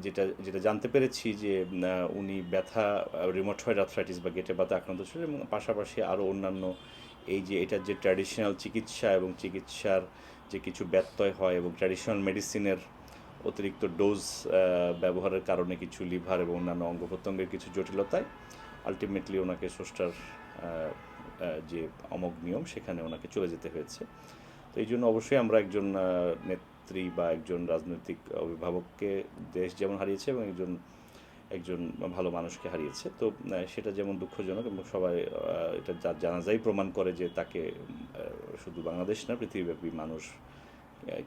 যেটা যেটা জানতে পেরেছি যে উনি ব্যথা রিমোটয়েড আর্থ্রাইটিস বা গেটে ব্যথা আক্রান্ত ছিলেন এবং পাশাপাশি আরও অন্যান্য এই যে এটার যে ট্র্যাডিশনাল চিকিৎসা এবং চিকিৎসার যে কিছু ব্যত্যয় হয় এবং ট্র্যাডিশনাল মেডিসিনের অতিরিক্ত ডোজ ব্যবহারের কারণে কিছু লিভার এবং অন্যান্য অঙ্গ প্রত্যঙ্গের কিছু জটিলতায় আলটিমেটলি ওনাকে আহ, যে অমোঘ নিয়ম সেখানে ওনাকে চলে যেতে হয়েছে। তো এই জন্য অবশ্যই আমরা একজন নেত্রী বা একজন রাজনৈতিক অভিভাবককে দেশ যেমন হারিয়েছে এবং একজন একজন ভালো মানুষকে হারিয়েছে, তো সেটা যেমন দুঃখজনক এবং সবাই এটা জানাজাই প্রমাণ করে যে তাকে শুধু বাংলাদেশ না, পৃথিবীব্যাপী মানুষ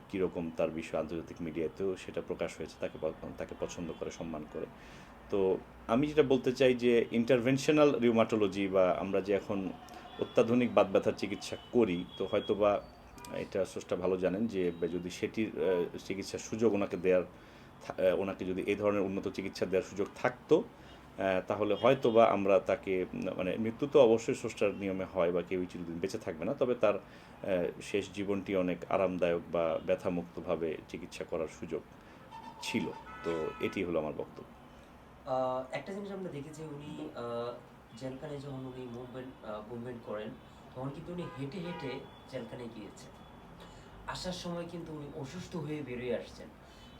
কীরকম তার বিষয় আন্তর্জাতিক মিডিয়াতেও সেটা প্রকাশ হয়েছে, তাকে তাকে পছন্দ করে, সম্মান করে। তো, আমি যেটা বলতে চাই যে ইন্টারভেনশনাল রিউমাটোলজি বা আমরা যে এখন অত্যাধুনিক বাত ব্যথার চিকিৎসা করি, তো হয়তো বা এটা স্রষ্টা ভালো জানেন যে যদি সেটির চিকিৎসার সুযোগ ওনাকে দেওয়ার ওনাকে যদি এই ধরনের উন্নত চিকিৎসা দেওয়ার সুযোগ থাকতো তাহলে হয়তো বা আমরা তাকে মানে মৃত্যু তো অবশ্যই স্রষ্টার নিয়মে হয় বা কেউই চিরদিন বেঁচে থাকবে না তবে তার শেষ জীবনটি অনেক আরামদায়ক বা ব্যথামুক্তভাবে চিকিৎসা করার সুযোগ ছিল। তো এটি হলো আমার বক্তব্য। একটা জিনিস আমরা দেখেছি উনি আহ, জেলখানায় যখন উনি মুভমেন্ট মুভমেন্ট করেন তখন কিন্তু উনি হেঁটে হেঁটে জেলখানায় গিয়েছেন। আসার সময় কিন্তু উনি অসুস্থ হয়ে বেরিয়ে আসছেন।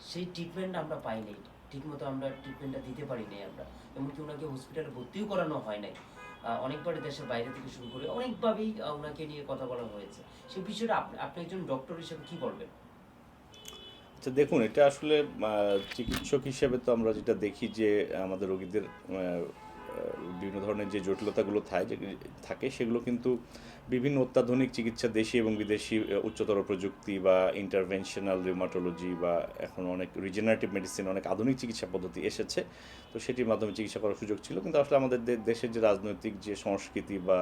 সেই ট্রিটমেন্ট আমরা পাইনি ঠিকমতো আমরা ট্রিটমেন্টটা দিতে পারিনি আমরা। এমনকি ওনাকে হসপিটালে ভর্তিও করানো হয় নাই। অনেকবার দেশের বাইরে থেকে শুরু করে অনেকভাবেই ওনাকে নিয়ে কথা বলা হয়েছে। সেই বিষয়টা আপনি আপনি একজন ডক্টর হিসেবে কি বলবেন? আচ্ছা দেখুন, এটা আসলে চিকিৎসক হিসেবে তো আমরা যেটা দেখি যে আমাদের রোগীদের বিভিন্ন ধরনের যে জটিলতাগুলো থাকে থাকে, সেগুলো কিন্তু বিভিন্ন অত্যাধুনিক চিকিৎসা দেশি এবং বিদেশি উচ্চতর প্রযুক্তি বা ইন্টারভেনশনাল রিউমাটোলজি বা এখন অনেক রিজেনারেটিভ মেডিসিন অনেক আধুনিক চিকিৎসা পদ্ধতি এসেছে। তো সেটির মাধ্যমে চিকিৎসা করার সুযোগ ছিল। কিন্তু আসলে আমাদের দেশের যে রাজনৈতিক যে সংস্কৃতি বা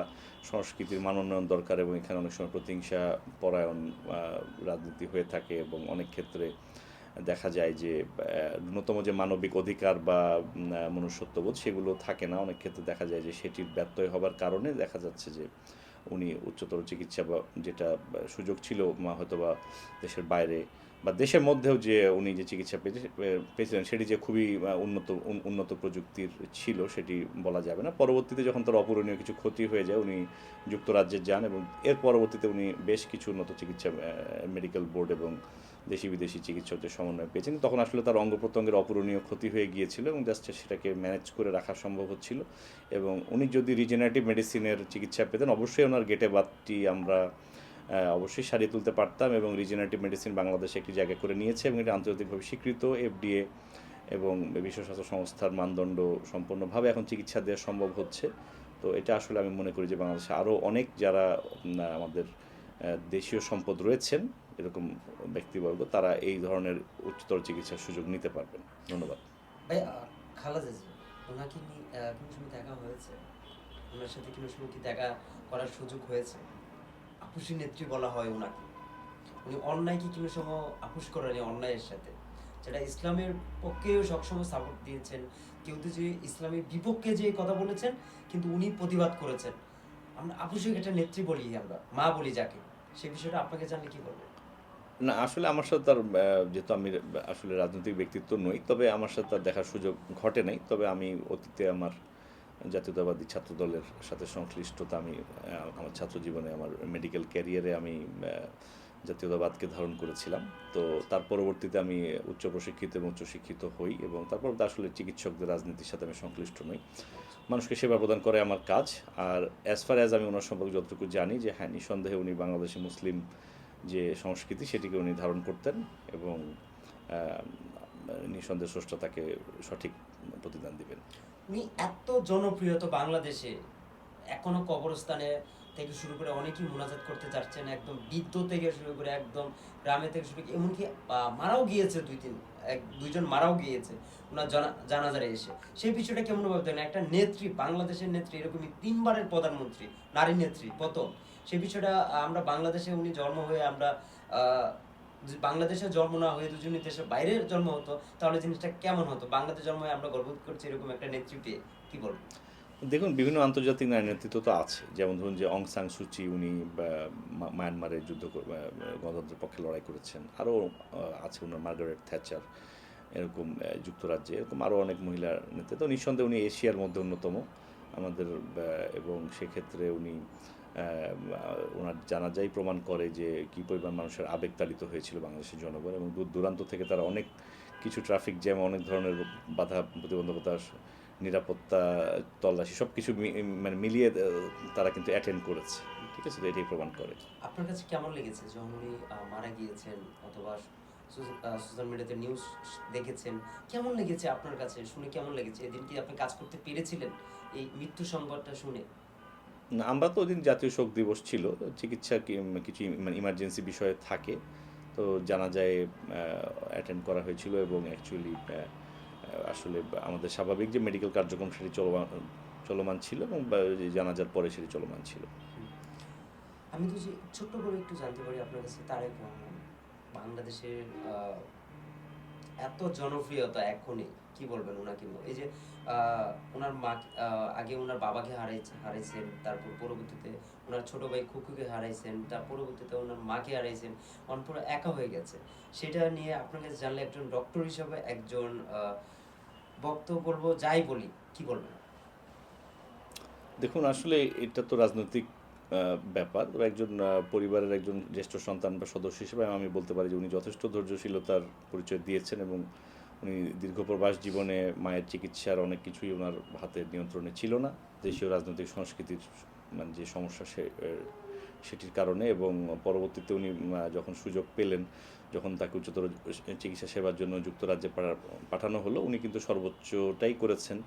সংস্কৃতির মান উন্নয়ন দরকার এবং এখানে অনেক সময় প্রতিহিংসা, পরায়ণ রাজনীতি হয়ে থাকে এবং অনেক ক্ষেত্রে দেখা যায় যে ন্যূনতম যে মানবিক অধিকার বা মনুষ্যত্ববোধ সেগুলো থাকে না। অনেক ক্ষেত্রে দেখা যায় যে সেটির ব্যত্যয় হবার কারণে দেখা যাচ্ছে যে, উনি উচ্চতর চিকিৎসা বা, যেটা সুযোগ ছিল হয়তো বা দেশের বাইরে বা দেশের মধ্যেও যে উনি যে চিকিৎসা পেয়েছে পেয়েছিলেন, সেটি যে খুবই উন্নত উন্নত প্রযুক্তির ছিল, সেটি বলা যাবে না। পরবর্তীতে যখন তার অপূরণীয় কিছু ক্ষতি হয়ে যায়, উনি যুক্তরাজ্যে যান এবং এর পরবর্তীতে উনি বেশ কিছু উন্নত চিকিৎসা মেডিকেল বোর্ড এবং দেশি বিদেশি চিকিৎসকদের সমন্বয় পেয়েছেন তখন আসলে তার অঙ্গ প্রত্যঙ্গের অপূরণীয় ক্ষতি হয়ে গিয়েছিল এবং জাস্ট সেটাকে ম্যানেজ করে রাখা সম্ভব হচ্ছিল। এবং উনি যদি রিজেনারেটিভ মেডিসিনের চিকিৎসা পেতেন, অবশ্যই ওনার গেটে বাতটি আমরা অবশ্যই সারিয়ে তুলতে পারতাম এবং রিজেনারেটিভ মেডিসিন বাংলাদেশে একটি জায়গা করে নিয়েছে এবং এটা আন্তর্জাতিকভাবে স্বীকৃত। এফডিএ এবং বিশ্ব স্বাস্থ্য সংস্থার মানদণ্ড সম্পূর্ণভাবে এখন চিকিৎসা দেওয়া সম্ভব হচ্ছে। তো এটা আসলে আমি মনে করি যে বাংলাদেশে আরও অনেক যারা আমাদের দেশীয় সম্পদ রয়েছেন, এরকম ব্যক্তিবর্গ, তারা এই ধরনের উচ্চতর চিকিৎসার সুযোগ নিতে পারবেন। ধন্যবাদ। ওনাকে নিয়ে কোনো সময় দেখা হয়েছে? ওনার সাথে কোনো সময় দেখা করার সুযোগ হয়েছে? নেত্রী বলা হয় ওনাকে। উনি কোনো সময় আপুস অন্যায়ের সাথে? যেটা ইসলামের পক্ষেও সবসময় সাপোর্ট দিয়েছেন যে ইসলামের বিপক্ষে যে কথা বলেছেন, কিন্তু উনি প্রতিবাদ করেছেন। আমরা আপুসীকে একটা নেত্রী বলি আমরা, মা বলি যাকে। সেই বিষয়টা আপনাকে জানলে কি বলবেন না, আসলে আমার সাথে তার যেহেতু আমি, আসলে রাজনৈতিক ব্যক্তিত্ব নই, তবে আমার সাথে তার দেখার সুযোগ ঘটে নাই। তবে আমি অতীতে আমার জাতীয়তাবাদী ছাত্র দলের সাথে সংশ্লিষ্টতা আমি আমার ছাত্র জীবনে আমার মেডিকেল ক্যারিয়ারে আমি জাতীয়তাবাদকে ধারণ করেছিলাম। তো তার পরবর্তীতে আমি উচ্চ প্রশিক্ষিত এবং উচ্চশিক্ষিত হই এবং তারপর আসলে চিকিৎসকদের রাজনীতির সাথে আমি সংশ্লিষ্ট নই। মানুষকে সেবা প্রদান করে আমার কাজ। আর অ্যাজ ফার অ্যাজ আমি ওনার সম্পর্কে যতটুকু জানি যে হ্যাঁ নিঃসন্দেহে উনি বাংলাদেশি মুসলিম যে সংস্কৃতি সেটিকে উনি ধারণ করতেন এবং নিঃসন্দেহে স্রষ্টা তাকে সঠিক প্রতিদান দিবেন। উনি এত জনপ্রিয় তো বাংলাদেশে। এখনও কবরস্থানে থেকে শুরু করে অনেকেই মোনাজাত করতে যাচ্ছেন একদম বৃদ্ধ থেকে শুরু করে একদম গ্রামে থেকে শুরু করে, এমনকি মারাও গিয়েছে দুই তিন, এক, দুইজন মারাও গিয়েছে, ওনার জানা- জানাজারে এসে। সেই বিষয়টা কেমন ভাবতেন একটা নেত্রী, বাংলাদেশের নেত্রী, এরকমই তিনবারের প্রধানমন্ত্রী, নারী নেত্রী, প্রথম। সেই বিষয়টা আমরা বাংলাদেশে উনি জন্ম হয়ে আমরা বাংলাদেশে জন্ম না হয়ে দুজনই দেশের বাইরে জন্ম হতো, তাহলে জিনিসটা কেমন হতো? বাংলাদেশ জন্ম হয়ে আমরা গর্ববোধ করছি এরকম একটা পেয়ে, কি বলব দেখুন বিভিন্ন আন্তর্জাতিক নারী নেতৃত্ব তো আছে। যেমন ধরুন যে অং সাং সুচি উনি বা, মা- মায়ানমারে যুদ্ধ গণতন্ত্রের পক্ষে লড়াই করেছেন। আরও আছে ওনার মার্গারেট থ্যাচার এরকম যুক্তরাজ্যে এরকম আরও অনেক মহিলার নেতৃত্ব। নিঃসন্দেহে উনি এশিয়ার মধ্যে অন্যতম আমাদের এবং সেক্ষেত্রে উনি ওনার জানাজাই প্রমাণ করে যে কী পরিমাণ মানুষের আবেগ তাড়িত হয়েছিল বাংলাদেশের জনগণ এবং দূর দূরান্ত থেকে তারা অনেক কিছু ট্রাফিক জ্যাম অনেক ধরনের বাধা প্রতিবন্ধকতা নিরাপত্তা তল্লাশি সব কিছু মানে মিলিয়ে তারা কিন্তু অ্যাটেন্ড করেছে। ঠিক আছে? তো এটাই প্রমাণ করে। আপনার কাছে কেমন লেগেছে যখন উনি মারা গিয়েছেন অথবা সোশ্যাল মিডিয়াতে নিউজ দেখেছেন? কেমন লেগেছে আপনার কাছে? শুনে কেমন লেগেছে? এদিন কি আপনি কাজ করতে পেরেছিলেন এই মৃত্যু সংবাদটা শুনে? না, আমরা তো ওদিন জাতীয় শোক দিবস ছিল চিকিৎসা কিছু মানে ইমার্জেন্সি বিষয়ে থাকে। তো জানা যায় অ্যাটেন্ড করা হয়েছিল এবং অ্যাকচুয়ালি আসলে আমাদের স্বাভাবিক যে মেডিকেল কার্যক্রম সেটি চলমান চলমান ছিল এবং জানাজার পরে সেটি চলমান ছিল আমি তো ছোট্ট করে একটু জানতে পারি আপনার কাছে তারেক রহমান বাংলাদেশের এত জনপ্রিয়তা এখনই, কি বলবেন ওনাকে? এই যে ওনার মা আগে ওনার বাবাকে হারাইছে, হারাইছেন, তারপর পরবর্তীতে ওনার ছোট ভাই খুকুকে হারাইছেন, তার পরবর্তীতে ওনার মাকে হারাইছেন অনপুর একা হয়ে গেছে সেটা নিয়ে আপনার কাছে জানলে একজন ডক্টর হিসাবে একজন বক্তব্য বলব, যাই বলি, কি বলবেন দেখুন, আসলে এটা তো রাজনৈতিক ব্যাপার। একজন পরিবারের একজন জ্যেষ্ঠ সন্তান বা সদস্য হিসেবে আমি বলতে পারি যে উনি যথেষ্ট ধৈর্যশীলতার পরিচয় দিয়েছেন এবং উনি দীর্ঘ প্রবাস জীবনে মায়ের চিকিৎসার অনেক কিছুই ওনার হাতের নিয়ন্ত্রণে ছিল না। দেশীয় রাজনৈতিক সংস্কৃতির মানে যে সমস্যা সে সেটির কারণে এবং পরবর্তীতে উনি যখন সুযোগ পেলেন যখন তাকে উচ্চতর চিকিৎসা সেবার জন্য যুক্তরাজ্যে পাঠা- পাঠানো হলো, উনি কিন্তু সর্বোচ্চটাই করেছেন।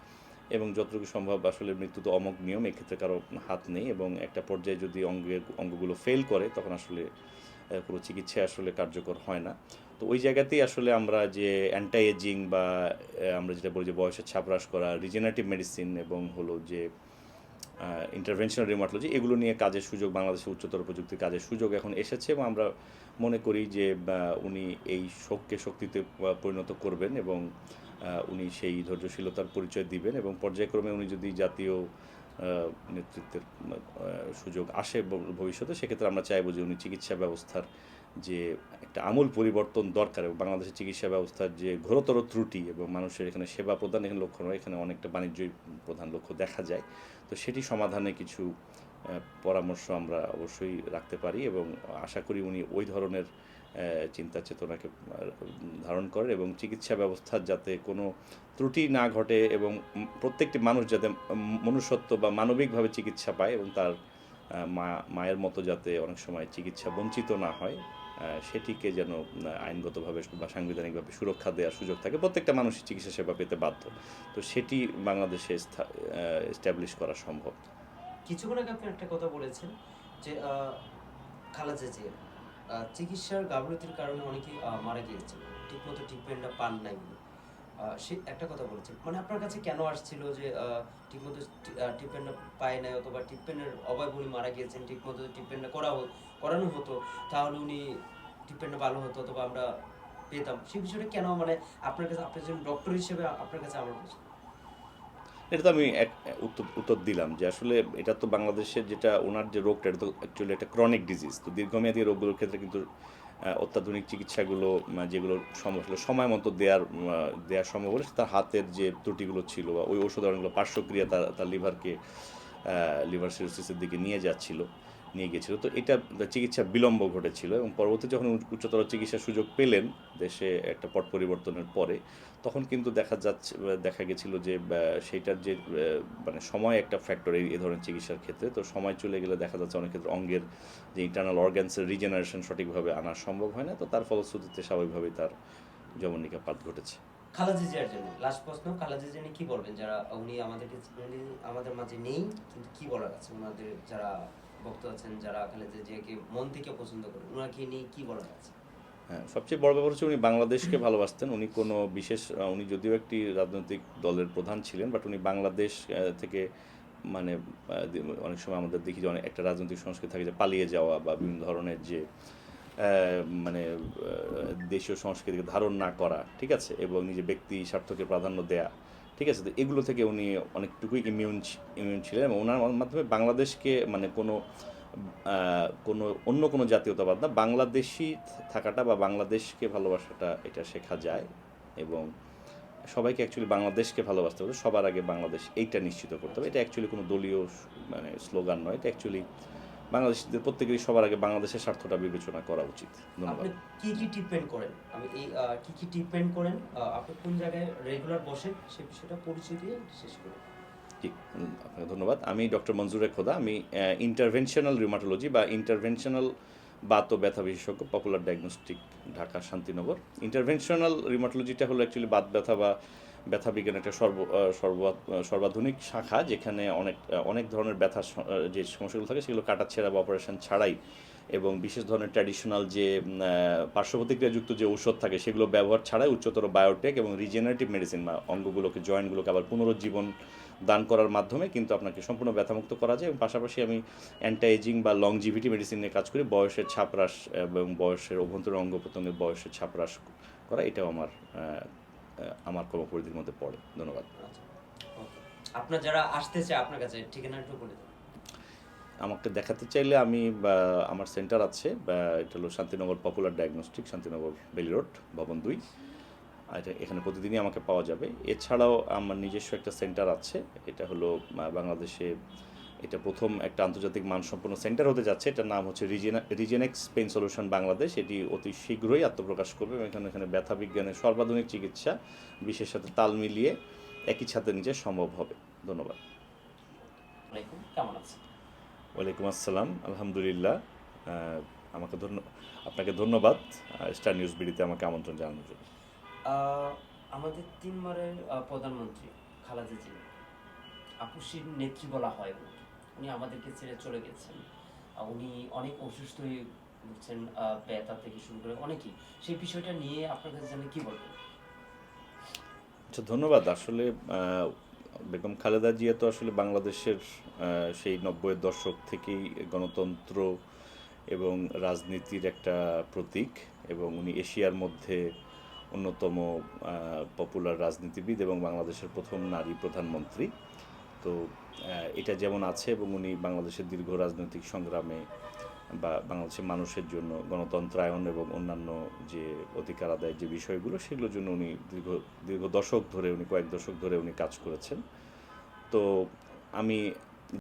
এবং যতটুকু সম্ভব আসলে মৃত্যু তো অমোঘ নিয়ম, এক্ষেত্রে কারও হাত নেই এবং একটা পর্যায়ে যদি অঙ্গের অঙ্গগুলো ফেল করে, তখন আসলে কোনো চিকিৎসা আসলে কার্যকর হয় না। তো ওই জায়গাতেই আসলে আমরা যে অ্যান্টাই এজিং বা আমরা যেটা বলি যে বয়সের ছাপ হ্রাস করা রিজেনারেটিভ মেডিসিন এবং হলো যে ইন্টারভেনশনাল রিমাটোলজি এগুলো নিয়ে কাজের সুযোগ বাংলাদেশে উচ্চতর প্রযুক্তির কাজের সুযোগ এখন এসেছে এবং আমরা মনে করি যে উনি এই শোককে শক্তিতে পরিণত করবেন এবং উনি সেই ধৈর্যশীলতার পরিচয় দিবেন এবং পর্যায়ক্রমে উনি যদি জাতীয় নেতৃত্বের সুযোগ আসে ভবিষ্যতে, সেক্ষেত্রে আমরা চাইব যে উনি চিকিৎসা ব্যবস্থার যে একটা আমূল পরিবর্তন দরকার এবং বাংলাদেশের চিকিৎসা ব্যবস্থার যে ঘোরতর ত্রুটি এবং মানুষের এখানে সেবা প্রদান এখানে লক্ষ্য নয় এখানে অনেকটা বাণিজ্যই প্রধান লক্ষ্য দেখা যায়। তো সেটি সমাধানে কিছু পরামর্শ আমরা অবশ্যই রাখতে পারি এবং আশা করি উনি ওই ধরনের চিন্তা চেতনাকে ধারণ করেন এবং চিকিৎসা ব্যবস্থার যাতে কোনো ত্রুটি না ঘটে এবং প্রত্যেকটি মানুষ যাতে মনুষ্যত্ব বা মানবিকভাবে চিকিৎসা পায় এবং তার মা মায়ের মতো যাতে অনেক সময় চিকিৎসা বঞ্চিত না হয় সেটিকে যেন আইনগতভাবে বা সাংবিধানিকভাবে সুরক্ষা দেওয়ার সুযোগ থাকে। প্রত্যেকটা মানুষই চিকিৎসা সেবা পেতে বাধ্য। তো সেটি বাংলাদেশে এস্টাবলিশ করা সম্ভব। কিছুক্ষণ আগে আপনি একটা কথা বলেছেন যে খালাজা যে চিকিৎসার গাফলতির কারণে অনেকেই আহ, মারা গিয়েছে। ঠিকমতো ট্রিটমেন্টটা পান নাই। সে একটা কথা বলেছেন মানে আপনার কাছে কেন আসছিল যে ঠিকমতো ট্রিটমেন্ট পায় নাই অথবা ট্রিটমেন্টের অভাব উনি মারা গিয়েছেন, ঠিকমতো ট্রিটমেন্টটা করা করানো হতো, তাহলে উনি ট্রিটমেন্ট ভালো হতো অথবা আমরা পেতাম সেই বিষয়টা কেন মানে আপনার কাছে, আপনি ডক্টর হিসেবে আপনার কাছে আমার প্রশ্ন। এটা তো আমি এক, উত্তর দিলাম যে আসলে এটা তো বাংলাদেশের যেটা ওনার যে রোগটা, এটা তো অ্যাকচুয়ালি একটা ক্রনিক ডিজিজ তো দীর্ঘমেয়াদী রোগগুলোর ক্ষেত্রে কিন্তু অত্যাধুনিক চিকিৎসাগুলো যেগুলো সমস্যা সময় মতো দেওয়ার দেওয়া দেওয়ার সম্ভব হলে তার হাতের যে ত্রুটিগুলো ছিল বা ওই ওষুধ অনেকগুলো পার্শ্বক্রিয়া তার তার লিভারকে লিভার সিরোসিসের দিকে নিয়ে যাচ্ছিল। নিয়ে গেছিল তো এটা চিকিৎসা বিলম্ব ঘটেছিল এবং পরবর্তী যখন উচ্চ- উচ্চতর চিকিৎসার সুযোগ পেলেন দেশে একটা পট পরিবর্তনের পরে, তখন কিন্তু দেখা যাচ্ছে, দেখা গেছিল যে সেইটার যে মানে সময় একটা ফ্যাক্টর এই ধরনের চিকিৎসার ক্ষেত্রে। তো সময় চলে গেলে দেখা যাচ্ছে অনেক ক্ষেত্রে অঙ্গের যে ইন্টারনাল অর্গ্যানসের রিজেনারেশন সঠিকভাবে আনা সম্ভব হয় না। তো তার ফলশ্রুতিতে স্বাভাবিকভাবেই তার যমনিকা পাত ঘটেছে। খালাজি জিয়ার জন্য লাস্ট প্রশ্ন, খালাজি জিয়া কি বলবেন? যারা উনি আমাদেরকে আমাদের মাঝে নেই, কিন্তু কি বলার আছে? ওনাদের যারা ভক্ত আছেন যারা খালেদা জিয়াকে মন থেকে পছন্দ করেন ওনাকে নিয়ে কি বলার আছে? হ্যাঁ সবচেয়ে বড় ব্যাপার হচ্ছে উনি বাংলাদেশকে ভালোবাসতেন। উনি কোনো বিশেষ উনি যদিও একটি রাজনৈতিক দলের প্রধান ছিলেন বাট উনি বাংলাদেশ থেকে মানে অনেক সময় আমাদের দেখি যে অনেক, একটা রাজনৈতিক সংস্কৃতি থাকে যে পালিয়ে যাওয়া বা বিভিন্ন ধরনের যে মানে দেশীয় সংস্কৃতিকে ধারণ না করা, ঠিক আছে? এবং নিজের ব্যক্তি স্বার্থকে প্রাধান্য দেয়া। ঠিক আছে, তো এগুলো থেকে উনি অনেকটুকুই ইমিউন ইমিউন ছিলেন এবং ওনার মাধ্যমে বাংলাদেশকে মানে কোনো কোনো অন্য কোনো জাতীয়তাবাদ না, বাংলাদেশি থাকাটা বা বাংলাদেশকে ভালোবাসাটা এটা শেখা যায় এবং সবাইকে অ্যাকচুয়ালি বাংলাদেশকে ভালোবাসতে হবে। সবার আগে বাংলাদেশ এইটা নিশ্চিত করতে হবে। এটা অ্যাকচুয়ালি কোনো দলীয় মানে স্লোগান নয়, এটা অ্যাকচুয়ালি বাংলাদেশিদের প্রত্যেকেরই সবার আগে বাংলাদেশের স্বার্থটা বিবেচনা করা উচিত। ধন্যবাদ। কি কি ট্রিটমেন্ট করেন? আমি এই কি কি ট্রিটমেন্ট করেন? আপনি কোন জায়গায় রেগুলার বসেন সেই বিষয়টা পরিচয় দিয়ে শেষ করুন। আপনাকে ধন্যবাদ। আমি ডক্টর মঞ্জুরে খোদা। আমি ইন্টারভেনশনাল রিউমাটোলজি বা ইন্টারভেনশনাল বাত ও ব্যথা বিশেষজ্ঞ popular diagnostic Dhaka Shantinagar. Interventional রিউমাটোলজিটা হলো অ্যাকচুয়ালি বাত ব্যথা বা ব্যথা বিজ্ঞান একটা সর্ব সর্ব সর্বাধুনিক শাখা যেখানে অনেক অনেক ধরনের আহ, যে সমস্যাগুলো থাকে সেগুলো কাটাছেঁড়া বা অপারেশন ছাড়াই এবং বিশেষ ধরনের ট্র্যাডিশনাল যে আহ, যে ঔষধ থাকে সেগুলো ব্যবহার ছাড়াই উচ্চতর বায়োটেক এবং রিজেনারেটিভ মেডিসিন বা অঙ্গগুলোকে জয়েন্টগুলোকে আবার পুনরুজ্জীবন দান করার মাধ্যমে কিন্তু আপনাকে সম্পূর্ণ ব্যথামুক্ত করা যায় এবং পাশাপাশি আমি অ্যান্টাইজিং বা লংজিভিটি মেডিসিন নিয়ে কাজ করি। বয়সের ছাপরাস এবং বয়সের অভ্যন্তরীণ অঙ্গ প্রত্যঙ্গের বয়সের ছাপরাস করা এটাও আমার আমার কর্মপরিধির মধ্যে পড়ে। ধন্যবাদ। আচ্ছা আপনার যারা আসতে চায় আপনার কাছে ঠিকানা একটু বলে আমাকে দেখাতে চাইলে আমি আমার সেন্টার আছে এটা হলো Shantinagar popular diagnostic Shantinagar Baily road ভবন দুই। আর এটা এখানে প্রতিদিনই আমাকে পাওয়া যাবে। এছাড়াও আমার নিজস্ব একটা সেন্টার আছে এটা হলো বাংলাদেশে এটা প্রথম একটা আন্তর্জাতিক মানসম্পন্ন সেন্টার হতে যাচ্ছে। এটার নাম হচ্ছে রিজেনা রিজেনেক্স পেন সলিউশন বাংলাদেশ। এটি অতি শীঘ্রই আত্মপ্রকাশ করবে এবং এখানে এখানে ব্যথা বিজ্ঞানের সর্বাধুনিক চিকিৎসা বিশ্বের সাথে তাল মিলিয়ে একই ছাদের নিচে সম্ভব হবে। ধন্যবাদ। ওয়ালাইকুম কেমন আছেন? ওয়ালাইকুম আসসালাম আলহামদুলিল্লাহ। আমাকে ধন্য আপনাকে ধন্যবাদ স্টার নিউজ বিডিতে আমাকে আমন্ত্রণ জানানোর জন্য। আমাদের তিনবারের প্রধানমন্ত্রী খালাদা জিয়া। আপুসির নেত্রী বলা হয়। উনি আমাদেরকে ছেড়ে চলে গেছেন। উনি অনেক অসুস্থ হয়ে উঠছেন ব্যথা থেকে শুরু করে অনেকেই। সেই বিষয়টা নিয়ে আপনার কাছে জানলে কি বলবেন? আচ্ছা ধন্যবাদ। আসলে বেগম খালেদা জিয়া তো আসলে বাংলাদেশের সেই নব্বইয়ের দশক থেকেই গণতন্ত্র এবং রাজনীতির একটা প্রতীক এবং উনি এশিয়ার মধ্যে অন্যতম পপুলার রাজনীতিবিদ এবং বাংলাদেশের প্রথম নারী প্রধানমন্ত্রী। তো এটা যেমন আছে এবং উনি বাংলাদেশের দীর্ঘ রাজনৈতিক সংগ্রামে বা বাংলাদেশের মানুষের জন্য গণতন্ত্রায়ন এবং অন্যান্য যে অধিকার আদায়ের যে বিষয়গুলো, সেগুলোর জন্য উনি দীর্ঘ দীর্ঘ দশক ধরে, উনি কয়েক দশক ধরে উনি কাজ করেছেন। তো আমি